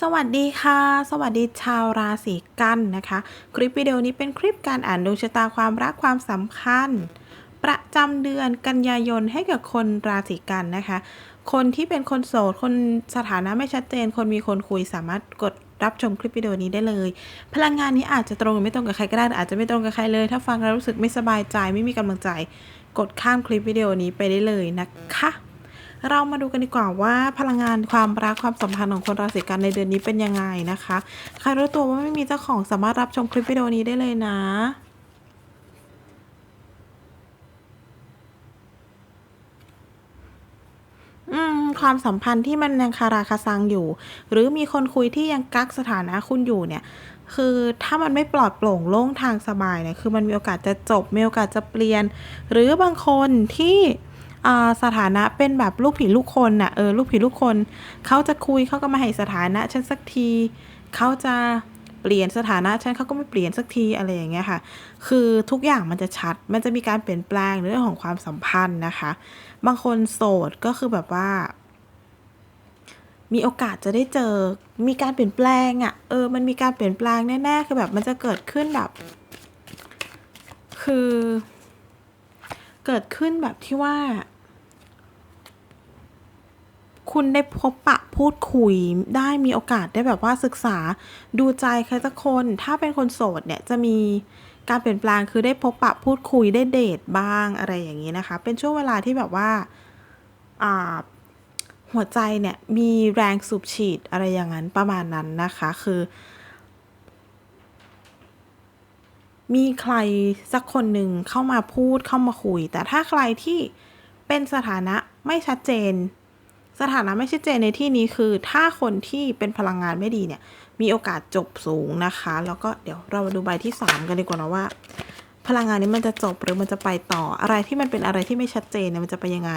สวัสดีค่ะ สวัสดีชาวราศีกันนะคะ คลิปวิดีโอนี้เป็นคลิปการอ่านดวงชะตาความรักความสำคัญประจำเดือนกันยายนให้กับคนราศีกันนะคะ คนที่เป็นคนโสด คนสถานะไม่ชัดเจน คนมีคนคุยสามารถกดรับชมคลิปวิดีโอนี้ได้เลย พลังงานนี้อาจจะตรงหรือไม่ตรงกับใครก็ได้อาจจะไม่ตรงกับใครเลย ถ้าฟังแล้วรู้สึกไม่สบายใจไม่มีกำลังใจ กดข้ามคลิปวิดีโอนี้ไปได้เลยนะคะ เรามาดูกันดีกว่าว่าพลังงานความรักความสัมพันธ์ของคนราศีกันในเดือนนี้เป็นยังไงนะคะ ใครรู้ตัวว่าไม่มีเจ้าของสามารถรับชมคลิปวิดีโอนี้ได้เลยนะอืมความสัมพันธ์ที่มันยังคาราคาซังอยู่ หรือมีคนคุยที่ยังกักสถานะคุณอยู่เนี่ยคือถ้ามันไม่ปลอดโปร่งโล่งทางสบายเนี่ยคือมันมีโอกาสจะจบมีโอกาสจะเปลี่ยน หรือบางคนที่ สถานะเป็นแบบลูกผีลูกคนน่ะเออลูกผีลูกคนเขาจะคุยเขาก็มาให้สถานะฉันสักทีเขาจะเปลี่ยนสถานะฉันเขาก็ไม่เปลี่ยนสักทีอะไรอย่างเงี้ยค่ะ คือทุกอย่างมันจะชัด มันจะมีการเปลี่ยนแปลงในเรื่องของความสัมพันธ์นะคะ บางคนโสดก็คือแบบว่า มีโอกาสจะได้เจอ มีการเปลี่ยนแปลงอะ่ะ เออ มันมีการเปลี่ยนแปลงแน่ๆ คือแบบมันจะเกิดขึ้นแบบ คือ เกิดขึ้นแบบที่ว่า คุณได้พบปะพูดคุยได้มีโอกาสได้แบบว่าศึกษาดูใจใครสักคน ถ้าเป็นคนโสดเนี่ยจะมีการเปลี่ยนแปลงคือได้พบปะพูดคุยได้เดทบ้างอะไรอย่างนี้นะคะ เป็นช่วงเวลาที่แบบว่าหัวใจเนี่ยมีแรงสูบฉีดอะไรอย่างนั้นประมาณนั้นนะคะคือ มีใครสักคนหนึ่งเข้ามาพูดเข้ามาคุย แต่ถ้าใครที่เป็นสถานะไม่ชัดเจน สถานะไม่ชัดเจนในที่นี้คือ ถ้าคนที่เป็นพลังงานไม่ดีเนี่ย มีโอกาสจบสูงนะคะ แล้วก็เดี๋ยวเรามาดูใบที่สามกันดีกว่านะว่า พลังงานนี้มันจะจบหรือมันจะไปต่ออะไรที่มันเป็นอะไรที่ไม่ชัดเจนเนี่ยมันจะไปยังไง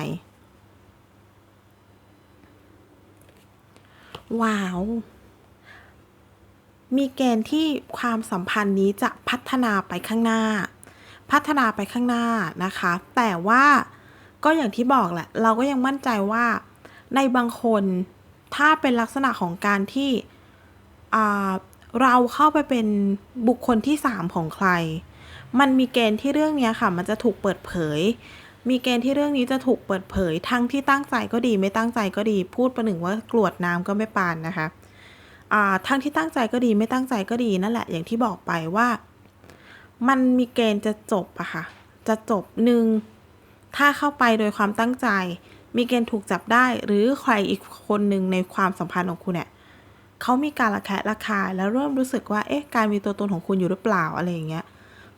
ว้าว มีเกณฑ์ที่ความสัมพันธ์นี้จะพัฒนาไปข้างหน้า พัฒนาไปข้างหน้านะคะ แต่ว่าก็อย่างที่บอกแหละ เราก็ยังมั่นใจว่า ในบางคนถ้าเป็นลักษณะของการที่เราเข้าไปเป็นบุคคลที่สามของใคร มันมีเกณฑ์ที่เรื่องนี้ค่ะ มันจะถูกเปิดเผย มีเกณฑ์ที่เรื่องนี้จะถูกเปิดเผย ทั้งที่ตั้งใจก็ดี ไม่ตั้งใจก็ดี พูดประหนึ่งว่ากรวดน้ำก็ไม่ปานนะคะทั้งที่ตั้งใจก็ดี ไม่ตั้งใจก็ดีนั่นแหละ อย่างที่บอกไปว่า มันมีเกณฑ์จะจบอะค่ะ จะจบหนึ่งถ้าเข้าไปโดยความตั้งใจ มีเกณฑ์ถูกจับได้ หรือใครอีกคนหนึ่งในความสัมพันธ์ของคุณเนี่ยเขามีการระแคะระคายแล้วเริ่มรู้สึกว่าเอ๊ะการมีตัวตนของคุณอยู่หรือเปล่าอะไรอย่างเงี้ย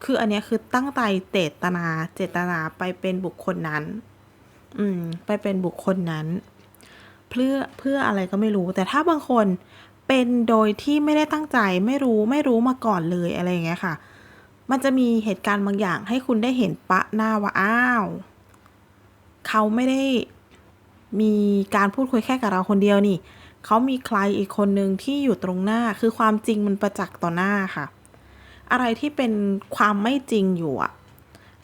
คืออันเนี้ยคือตั้งใจเจตนาเจตนาไปเป็นบุคคลนั้น อืม ไปเป็นบุคคลนั้น เพื่อเพื่ออะไรก็ไม่รู้ แต่ถ้าบางคนเป็นโดยที่ไม่ได้ตั้งใจไม่รู้ไม่รู้มาก่อนเลยอะไรอย่างเงี้ยค่ะ มันจะมีเหตุการณ์บางอย่างให้คุณได้เห็นปะหน้าว่าอ้าว เขาไม่ได้ มีการพูดคุยแค่กับเราคนเดียวนี่เขามีใครอีกคนหนึ่งที่อยู่ตรงหน้าคือความจริงมันประจักษ์ต่อหน้าค่ะ อะไรที่เป็นความไม่จริงอยู่อะ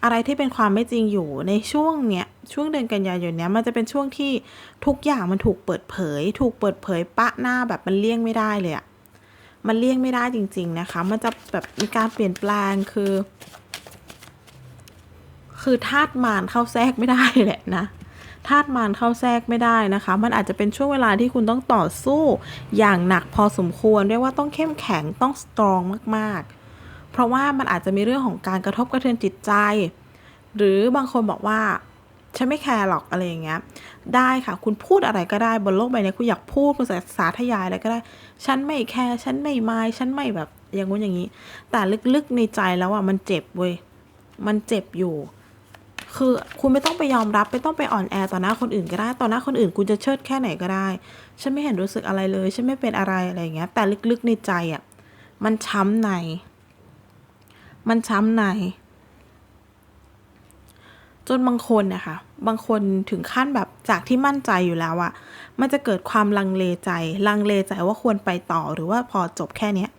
อะไรที่เป็นความไม่จริงอยู่ในช่วงเนี้ยช่วงเดือนกันยายนเนี้ยมันจะเป็นช่วงที่ทุกอย่างมันถูกเปิดเผย ถูกเปิดเผยปะหน้าแบบมันเลี่ยงไม่ได้เลยอะมันเลี่ยงไม่ได้จริง ๆนะคะ มันจะแบบมีการเปลี่ยนแปลงคือ คือธาตุมารเข้าแทรกไม่ได้แหละนะ ธาตุมารเข้าแทรกไม่ได้นะคะ มันอาจจะเป็นช่วงเวลาที่คุณต้องต่อสู้อย่างหนักพอสมควรเรียกว่าต้องเข้มแข็งต้องสตรองมากๆ เพราะว่ามันอาจจะมีเรื่องของการกระทบกระเทือนจิตใจ หรือบางคนบอกว่าฉันไม่แคร์หรอกอะไรอย่างเงี้ย ได้ค่ะ คุณพูดอะไรก็ได้บนโลกใบนี้คุณอยากพูดคุณสาธยายอะไรก็ได้ ฉันไม่แคร์ฉันไม่มายฉันไม่แบบอย่างงู้นอย่างนี้ แต่ลึกๆในใจแล้วอะมันเจ็บเว้ยมันเจ็บอยู่ คือคุณไม่ต้องไปยอมรับ ไม่ต้องไปอ่อนแอต่อหน้าคนอื่นก็ได้ต่อหน้าคนอื่นคุณจะเชิดแค่ไหนก็ได้ ฉันไม่เห็นรู้สึกอะไรเลย ฉันไม่เป็นอะไรอะไรอย่างเงี้ย แต่ลึกๆในใจอะมันช้ำใน มันช้ำใน จนบางคนนะคะบางคนถึงขั้นแบบจากที่มั่นใจอยู่แล้วอะมันจะเกิดความลังเลใจ ลังเลใจว่าควรไปต่อหรือว่าพอจบแค่เนี้ย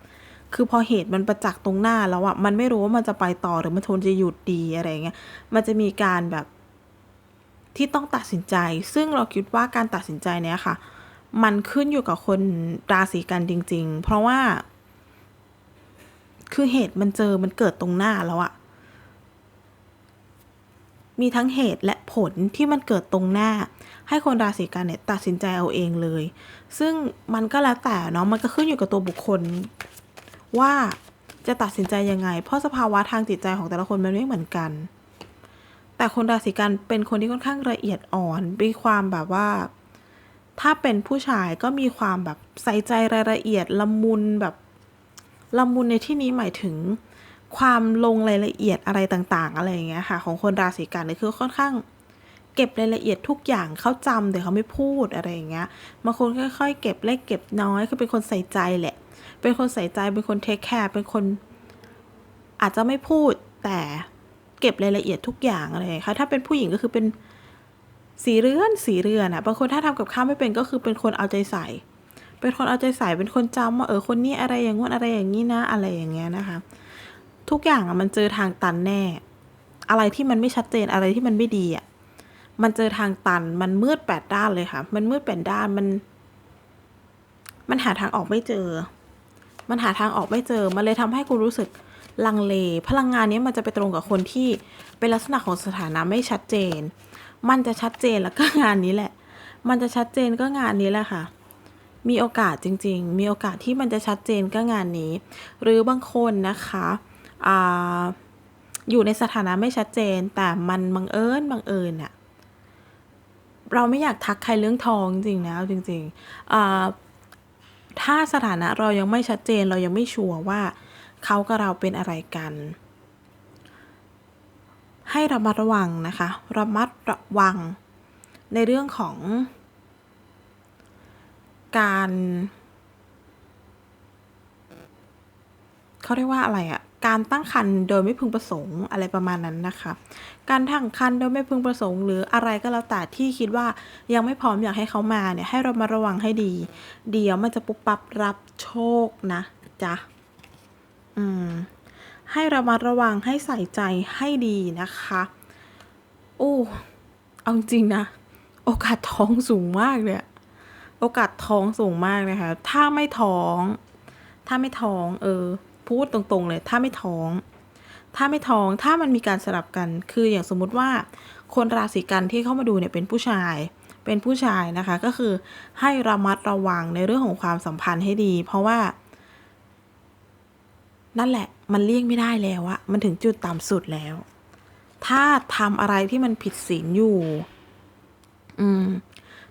คือพอเหตุมันประจักษ์ตรงหน้าแล้วอะมันไม่รู้ว่ามันจะไปต่อหรือมันทนจะหยุดดีอะไรเงี้ย มันจะมีการแบบที่ต้องตัดสินใจ ซึ่งเราคิดว่าการตัดสินใจเนี้ยค่ะ มันขึ้นอยู่กับคนราศีกันจริง ๆ เพราะว่า คือเหตุมันเจอมันเกิดตรงหน้าแล้วอะมีทั้งเหตุและผลที่มันเกิดตรงหน้า ให้คนราศีกันเนี่ยตัดสินใจเอาเองเลย ซึ่งมันก็แล้วแต่เนาะมันก็ขึ้นอยู่กับตัวบุคคล ว่าจะตัดสินใจยังไง เพราะสภาวะทางจิตใจของแต่ละคนมันไม่เหมือนกัน แต่คนราศีกันเป็นคนที่ค่อนข้างละเอียดอ่อน มีความแบบว่า ถ้าเป็นผู้ชายก็มีความแบบใส่ใจรายละเอียดละมุนแบบละมุนในที่นี้หมายถึงความลงรายละเอียดอะไรต่าง ๆ อะไรอย่างเงี้ยค่ะ ของคนราศีกันเนี่ยคือค่อนข้างเก็บรายละเอียดทุกอย่างเขาจำแต่เขาไม่พูดอะไรอย่างเงี้ยบางคนค่อยๆเก็บเล็กเก็บน้อยคือเป็นคนใส่ใจแหละ เป็นคนใส่ใจ เป็นคนเทคแคร์ เป็นคนอาจจะไม่พูดแต่เก็บรายละเอียดทุกอย่างอะไรอย่างเงี้ยค่ะ ถ้าเป็นผู้หญิงก็คือเป็นสีเรือนสีเรือนอะบางคนถ้าทำกับข้าวไม่เป็นก็คือเป็นคนเอาใจใส่ เป็นคนเอาใจใส่ เป็นคนจำว่าเออคนนี้อะไรอย่างงู้นอะไรอย่างนี้นะ อะไรอย่างเงี้ยนะคะ ทุกอย่างอะมันเจอทางตันแน่ อะไรที่มันไม่ชัดเจนอะไรที่มันไม่ดีอะมันเจอทางตัน มันมืดแปดด้านเลยค่ะ มันมืดแปดด้าน มัน มันหาทางออกไม่เจอ มันหาทางออกไม่เจอ มันเลยทำให้กูรู้สึกลังเล พลังงานนี้มันจะไปตรงกับคนที่เป็นลักษณะของสถานะไม่ชัดเจน มันจะชัดเจนแล้วก็งานนี้แหละ มันจะชัดเจนก็งานนี้แหละค่ะ มีโอกาสจริง ๆ มีโอกาสที่มันจะชัดเจนก็งานนี้ หรือบางคนนะคะอ่าอยู่ในสถานะไม่ชัดเจน แต่มันบังเอิญบังเอิญอะเราไม่อยากทักใครเรื่องทองจริงๆนะจริงๆอ่า ถ้าสถานะเรายังไม่ชัดเจนเรายังไม่ชัวร์ว่าเขากับเราเป็นอะไรกัน ให้ระมัดระวังนะคะระมัดระวัง ในเรื่องของ การเขาเรียกว่าอะไรอะ การตั้งครรภ์โดยไม่พึงประสงค์อะไรประมาณนั้นนะคะ การตั้งครรภ์โดยไม่พึงประสงค์ หรืออะไรก็แล้วแต่ที่คิดว่ายังไม่พร้อมอยากให้เขามาเนี่ยให้เรามาระวังให้ดี เดี๋ยวมันจะปุ๊บปั๊บรับโชคนะจ๊ะอืมให้ระมัดระวังให้ใส่ใจให้ดีนะคะโอ้เอาจริงนะ โอกาสท้องสูงมากเนี่ยโอกาสท้องสูงมากนะคะ ถ้าไม่ท้อง ถ้าไม่ท้อง เออ พูดตรงๆเลย ถ้าไม่ท้อง ถ้าไม่ท้องถ้ามันมีการสลับกัน คืออย่างสมมุติว่า คนราศีกันที่เข้ามาดูเนี่ยเป็นผู้ชาย เป็นผู้ชายนะคะ ก็คือให้ระมัดระวังในเรื่องของความสัมพันธ์ให้ดี เพราะว่า นั่นแหละ มันเลี่ยงไม่ได้แล้วอะมันถึงจุดต่ำสุดแล้ว ถ้าทำอะไรที่มันผิดศีลอยู่ อืม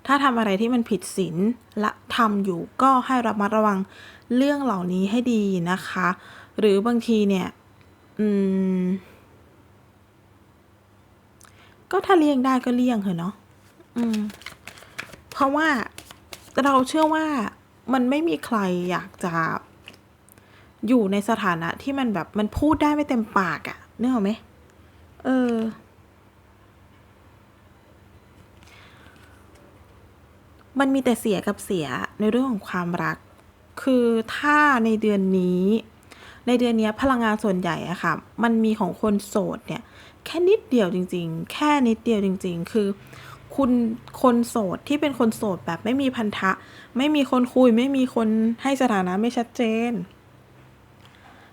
ถ้าทำอะไรที่มันผิดศีลและทำอยู่ก็ให้ระมัดระวัง เรื่องเหล่านี้ให้ดีนะคะ หรือบางทีเนี่ยอืมก็ถ้าเลี่ยงได้ก็เลี่ยงเถอะเนาะอืม เพราะว่าเราเชื่อว่ามันไม่มีใครอยากจะอยู่ในสถานะที่มันแบบมันพูดได้ไม่เต็มปากอะนึกออกไหมเออ มันมีแต่เสียกับเสียในเรื่องของความรัก คือถ้าในเดือนนี้ ในเดือนนี้พลังงานส่วนใหญ่อะค่ะ มันมีของคนโสดเนี่ย แค่นิดเดียวจริง ๆ แค่นิดเดียวจริง ๆ คือคุณคนโสดที่เป็นคนโสดแบบไม่มีพันธะ ไม่มีคนคุย ไม่มีคนให้สถานะไม่ชัดเจน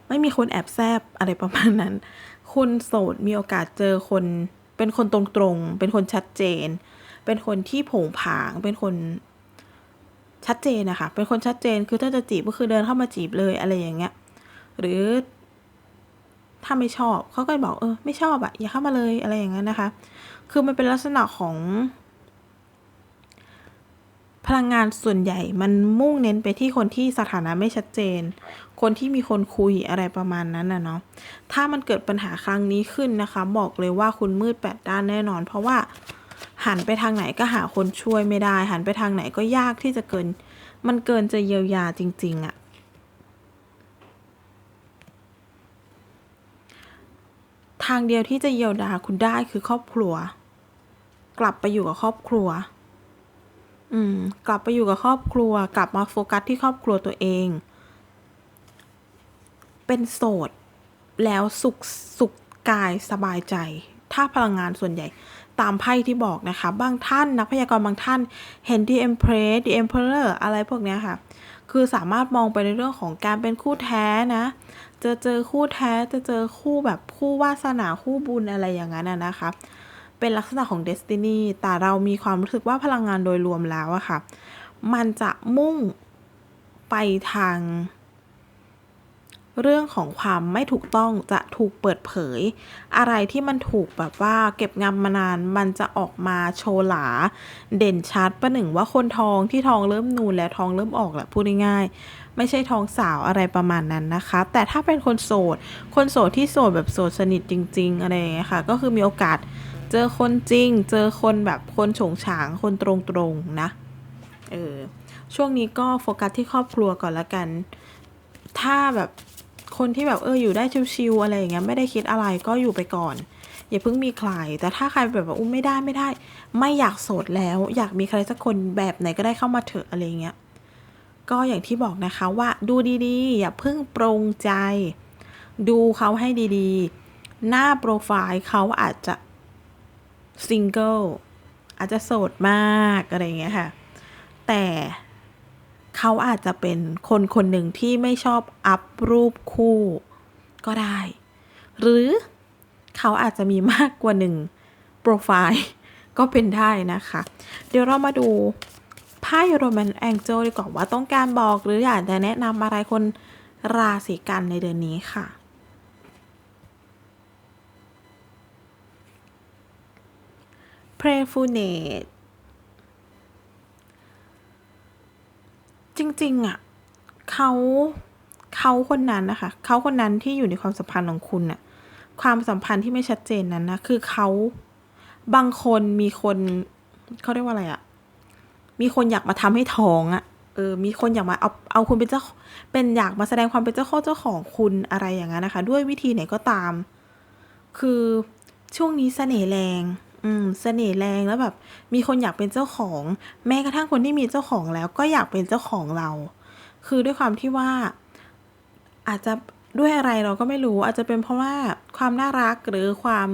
ไม่มีคนแอบแซบอะไรประมาณนั้น คุณโสดมีโอกาสเจอคน เป็นคนตรงๆ เป็นคนชัดเจน เป็นคนที่ผงผาง เป็นคน ชัดเจนนะคะเป็นคนชัดเจนคือถ้าจะจีบก็คือเดินเข้ามาจีบเลยอะไรอย่างเงี้ย หรือ ถ้าไม่ชอบเขาก็บอกเออ ไม่ชอบอะอย่าเข้ามาเลยอะไรอย่างเงี้ยนะคะ คือมันเป็นลักษณะของพลังงานส่วนใหญ่มันมุ่งเน้นไปที่คนที่สถานะไม่ชัดเจน คนที่มีคนคุยอะไรประมาณนั้นนะเนาะ ถ้ามันเกิดปัญหาครั้งนี้ขึ้นนะคะ บอกเลยว่าคุณมืดแปดด้านแน่นอน เพราะว่า หันไปทางไหนก็หาคนช่วยไม่ได้ หันไปทางไหนก็ยากที่จะเกิน มันเกินจะเยียวยาจริง ๆอะทางเดียวที่จะเยียวยาคุณได้คือครอบครัว กลับไปอยู่กับครอบครัว อืม กลับไปอยู่กับครอบครัว กลับมาโฟกัสที่ครอบครัวตัวเอง เป็นโสด แล้วสุขสุขกายสบายใจ ถ้าพลังงานส่วนใหญ่ตามไพ่ที่บอกนะคะ บางท่านนักพยากรณ์บางท่านเห็น The Empress The Emperor อะไรพวกนี้ค่ะ คือสามารถมองไปในเรื่องของการเป็นคู่แท้นะจะเจอคู่แท้จะเจอคู่แบบคู่วาสนาคู่บุญอะไรอย่างนั้นนะคะ เป็นลักษณะของ Destiny แต่เรามีความรู้สึกว่าพลังงานโดยรวมแล้วอะค่ะ มันจะมุ่งไปทาง เรื่องของความไม่ถูกต้องจะถูกเปิดเผย อะไรที่มันถูกแบบว่าเก็บงำมานานมันจะออกมาโชว์หลา เด่นชัดประหนึ่งว่าคนท้องที่ท้องเริ่มนูนและท้องเริ่มออกแหละพูดง่ายๆไม่ใช่ท้องสาวอะไรประมาณนั้นนะคะ แต่ถ้าเป็นคนโสด คนโสดที่โสดแบบโสดสนิทจริง ๆ อะไรอย่างเงี้ยค่ะ ก็คือมีโอกาสเจอคนจริง เจอคนแบบคนโฉงฉางคนตรงๆนะเออช่วงนี้ก็โฟกัสที่ครอบครัวก่อนละกัน ถ้าแบบ คนที่แบบเอออยู่ได้ชิวๆอะไรอย่างเงี้ยไม่ได้คิดอะไรก็อยู่ไปก่อน อย่าเพิ่งมีใคร แต่ถ้าใครแบบว่าอุ้มไม่ได้ไม่ได้ ไม่อยากโสดแล้ว อยากมีใครสักคนแบบไหนก็ได้เข้ามาเถอะอะไรเงี้ยก็อย่างที่บอกนะคะว่าดูดีๆ อย่าเพิ่งปรงใจ ดูเขาให้ดีๆ หน้าโปรไฟล์เขาอาจจะซิงเกิลอาจจะโสดมากอะไรเงี้ยค่ะ แต่ เขาอาจจะเป็นคนคนหนึ่งที่ไม่ชอบอัพรูปคู่ก็ได้ หรือเขาอาจจะมีมากกว่าหนึ่งโปรไฟล์ก็เป็นได้นะคะ เดี๋ยวเรามาดูไพ่โรแมนแองเจิลดีกว่าว่าต้องการบอกหรืออยากจะแนะนำอะไรคนราศีกันในเดือนนี้ค่ะ prayerfulness จริง ๆอะเขาเขาคนนั้นนะคะเขาคนนั้นที่อยู่ในความสัมพันธ์ของคุณน่ะ ความสัมพันธ์ที่ไม่ชัดเจนนั้นนะคือเขาบางคนมีคนเขาเรียกว่าอะไรอะมีคนอยากมาทำให้ท้องอะเออมีคนอยากมาเอาเอาคุณเป็นเจ้าเป็นอยากมาแสดงความเป็นเจ้าข้อเจ้าของคุณอะไรอย่างนั้นนะคะ ด้วยวิธีไหนก็ตาม คือช่วงนี้เสน่ห์แรง อืมเสน่ห์แรงแล้วแบบ มีคนอยากเป็นเจ้าของ แม้กระทั่งคนที่มีเจ้าของแล้วก็อยากเป็นเจ้าของเรา คือด้วยความที่ว่า อาจจะด้วยอะไรเราก็ไม่รู้ อาจจะเป็นเพราะว่าความน่ารักหรือความ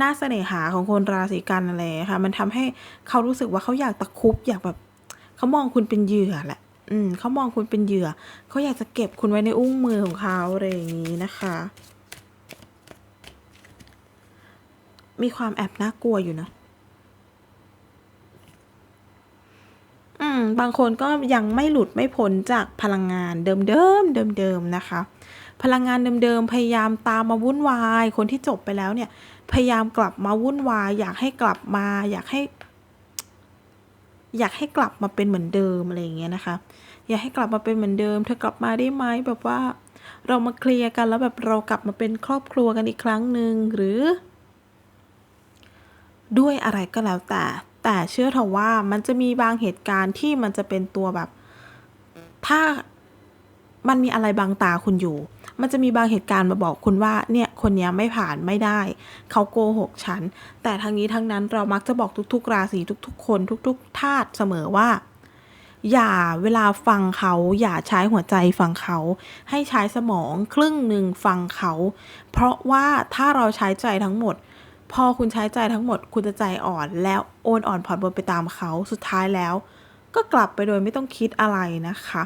น่าเสน่หาของคนราศีกันอะไรค่ะ มันทำให้เขารู้สึกว่าเขาอยากตะคุบอยากแบบเขามองคุณเป็นเหยื่อแหละ อืมเขามองคุณเป็นเหยื่อ เขาอยากจะเก็บคุณไว้ในอุ้งมือของเขาอะไรอย่างนี้นะคะ มีความแอบน่ากลัวอยู่นะ อืม บางคนก็ยังไม่หลุดไม่พ้นจากพลังงานเดิมเดิมเดิมเดิมๆนะคะ พลังงานเดิมๆพยายามตามมาวุ่นวาย คนที่จบไปแล้วเนี่ย พยายามกลับมาวุ่นวาย อยากให้กลับมา อยากให้ อยากให้กลับมาเป็นเหมือนเดิมอะไรอย่างเงี้ยนะคะ อยากให้กลับมาเป็นเหมือนเดิม เธอกลับมาได้ไหมแบบว่าเรามาเคลียร์กันแล้วแบบเรากลับมาเป็นครอบครัวกันอีกครั้งหนึ่งหรือ ด้วยอะไรก็แล้วแต่ แต่เชื่อเถอะว่ามันจะมีบางเหตุการณ์ที่มันจะเป็นตัวแบบ ถ้ามันมีอะไรบางตาคุณอยู่ มันจะมีบางเหตุการณ์มาบอกคุณว่าเนี่ยคนนี้ไม่ผ่านไม่ได้ เขาโกหกฉัน แต่ทั้งนี้ทั้งนั้นเรามักจะบอกทุก ๆ ราศีทุก ๆ คนทุก ๆ ธาตุเสมอว่า อย่าเวลาฟังเขา อย่าใช้หัวใจฟังเขา ให้ใช้สมองครึ่งหนึ่งฟังเขา เพราะว่าถ้าเราใช้ใจทั้งหมด พอคุณใช้ใจทั้งหมดคุณจะใจอ่อนแล้วโอนอ่อนผ่อนบนไปตามเขาสุดท้ายแล้ว ก็กลับไปโดยไม่ต้องคิดอะไรนะคะ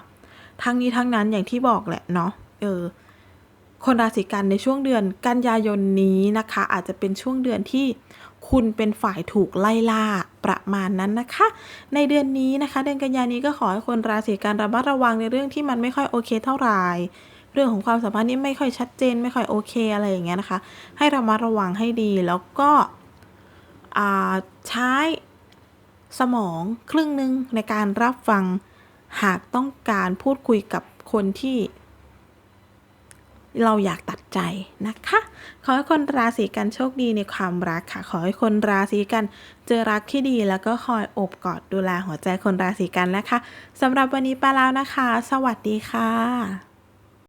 ทั้งนี้ทั้งนั้นอย่างที่บอกแหละเนาะเออคนราศีกันในช่วงเดือนกันยายนนี้นะคะ อาจจะเป็นช่วงเดือนที่คุณเป็นฝ่ายถูกไล่ล่าประมาณนั้นนะคะ ในเดือนนี้นะคะ เดือนกันยานี้ก็ขอให้คนราศีกันระมัดระวังในเรื่องที่มันไม่ค่อยโอเคเท่าไหร่ เรื่องของความสัมพันธ์นี่ไม่ค่อยชัดเจน ไม่ค่อยโอเคอะไรอย่างเงี้ยนะคะ ให้เระมัดระวังให้ดีแล้วก็ใช้สมองครึ่งหนึ่งในการรับฟังหากต้องการพูดคุยกับคนที่เราอยากตัดใจนะคะ ขอให้คนราศีกันโชคดีในความรักค่ะ ขอให้คนราศีกันเจอรักที่ดีแล้วก็คอยอบกอดดูแลหัวใจคนราศีกันนะคะสำหรับวันนี้ไปแล้วนะคะ สวัสดีค่ะ